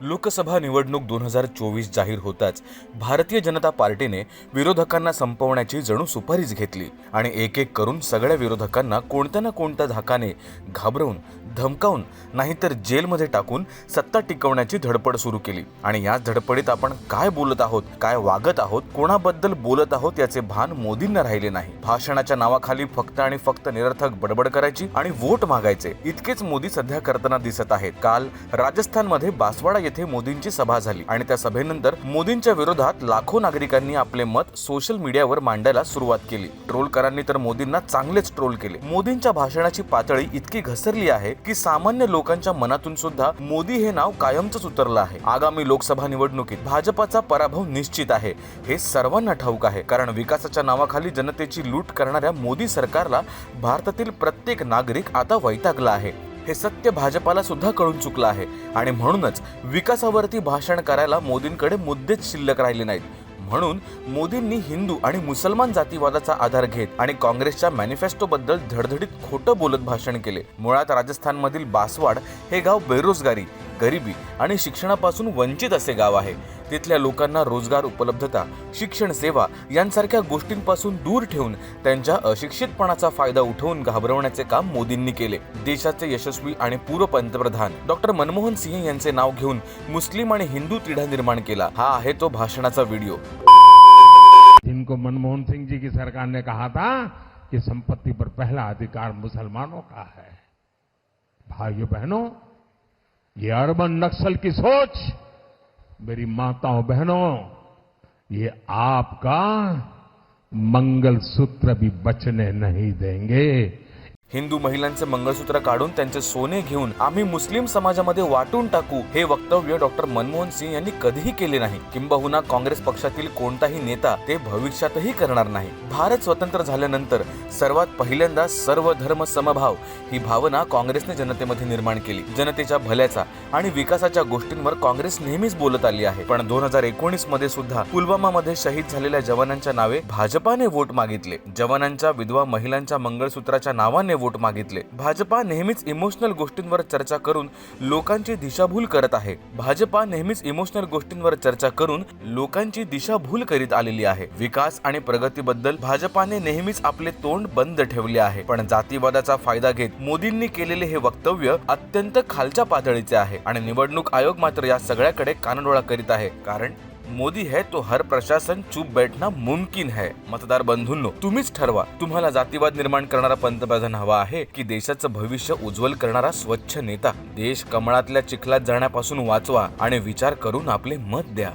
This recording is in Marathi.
लोकसभा निवडणूक दोन हजार चोवीस जाहीर होताच भारतीय जनता पार्टीने विरोधकांना संपवण्याची जणू सुपारीच घेतली आणि एक एक करून सगळ्या विरोधकांना कोणत्या ना कोणत्या धाकाने घाबरवून धमकावून नाहीतर जेलमध्ये टाकून सत्ता टिकवण्याची धडपड सुरू केली. आणि याच धडपडीत आपण काय बोलत आहोत काय वागत आहोत कोणाबद्दल बोलत आहोत याचे भान मोदींना राहिले नाही. भाषणाच्या नावाखाली फक्त आणि फक्त निरर्थक बडबड करायची आणि वोट मागायचे इतकेच मोदी सध्या करताना दिसत आहेत. काल राजस्थानमध्ये बासवाडा येथे मोदींची सभा झाली. आणि त्या सभेनंतर मोदींच्या विरोधात लाखो नागरिकांनी आपले मत सोशल मीडियावर मांडायला सुरुवात केली. ट्रोलकरांनी तर मोदींना चांगलेच ट्रोल केले. मोदींच्या भाषणाची पातळी इतकी घसरली आहे की सामान्य लोकांच्या मनातून सुद्धा मोदी हे नाव कायमच उतरलं आहे. आगामी लोकसभा निवडणुकीत भाजपाचा पराभव निश्चित आहे. हे सर्वांना ठाऊक आहे. कारण विकासाच्या नावाखाली जनतेची लूट करणाऱ्या मोदी सरकारला भारतातील प्रत्येक नागरिक आता वैतागला आहे. हे सत्य भाजपाला सुद्धा कळून चुकलं आहे. आणि म्हणूनच विकासावरती भाषण करायला मोदींकडे मुद्देच शिल्लक राहिले नाहीत. म्हणून मोदींनी हिंदू आणि मुसलमान जातीवादाचा आधार घेत आणि काँग्रेसच्या मॅनिफेस्टो बद्दल धडधडीत खोटं बोलत भाषण केले. मुळात राजस्थानमधील बासवाड हे गाव बेरोजगारी गरिबी आणि शिक्षणापासून वंचित असे गाव आहे. तिथल्या लोकांना रोजगार उपलब्धता शिक्षण सेवा यांसारख्या गोष्टींपासून दूर ठेवून त्यांच्या अशिक्षितपणाचा फायदा उठवून घाबरवण्याचे काम मोदींनी केले. देशाचे यशस्वी आणि पूर्व पंतप्रधान डॉक्टर मनमोहन सिंह यांचे नाव घेऊन मुस्लिम आणि हिंदू तिढा निर्माण केला. हा आहे तो भाषणाचा व्हिडिओ. जिनको मनमोहन सिंह जी की सरकार ने कहा था कि संपत्ति पर पहला अधिकार मुसलमानों का है। भाइयों बहनों ये अर्बन नक्सल की सोच मेरी माताओं बहनों ये आपका मंगल सूत्र भी बचने नहीं देंगे। हिंदू महिलांचे मंगळसूत्र काढून त्यांचे सोने घेऊन आम्ही मुस्लिम समाजामध्ये वाटून टाकू हे वक्तव्य डॉक्टर मनमोहन सिंग यांनी कधीही केले नाही. किंबहुना काँग्रेस पक्षातील कोणताही नेता ते भविष्यातही करणार नाही. भारत स्वतंत्र झाल्यानंतर सर्वात पहिल्यांदा सर्व धर्म समभाव ही भावना काँग्रेसने जनतेमध्ये निर्माण केली. जनतेच्या भल्याचा आणि विकासाच्या गोष्टींवर काँग्रेस नेहमीच बोलत आली आहे. पण दोन हजार एकोणीसमध्ये सुद्धा पुलवामा मध्ये शहीद झालेल्या जवानांच्या नावे भाजपाने वोट मागितले. जवानांच्या विधवा महिलांच्या मंगळसूत्राच्या नावाने वोट मागितले. भाजपा नेहमीच इमोशनल गोष्टींवर चर्चा करून लोकांची दिशाभूल करत आहे. भाजपा नेहमीच इमोशनल गोष्टींवर चर्चा करून लोकांची दिशाभूल करीत आलेली आहे. विकास आणि प्रगतीबद्दल भाजपाने नेहमीच आपले तोंड बंद ठेवले आहे. पण जातीवादाचा फायदा घेत मोदींनी केलेले हे वक्तव्य अत्यंत खालच्या पातळीचे आहे. आणि निवडणूक आयोग मात्र या सगळ्याकडे कानडोळा करीत आहे. कारण मोदी है तो हर प्रशासन चुप बैठना मुमकिन है मतदार बंधूंनो. तुम्हीच ठरवा. तुम्हाला जातीवाद निर्माण करणारा पंतप्रधान हवा आहे की देशाचं भविष्य उज्ज्वल करणारा स्वच्छ नेता. देश कमळातल्या चिखलात जाण्यापासून वाचवा आणि विचार करून आपले मत द्या.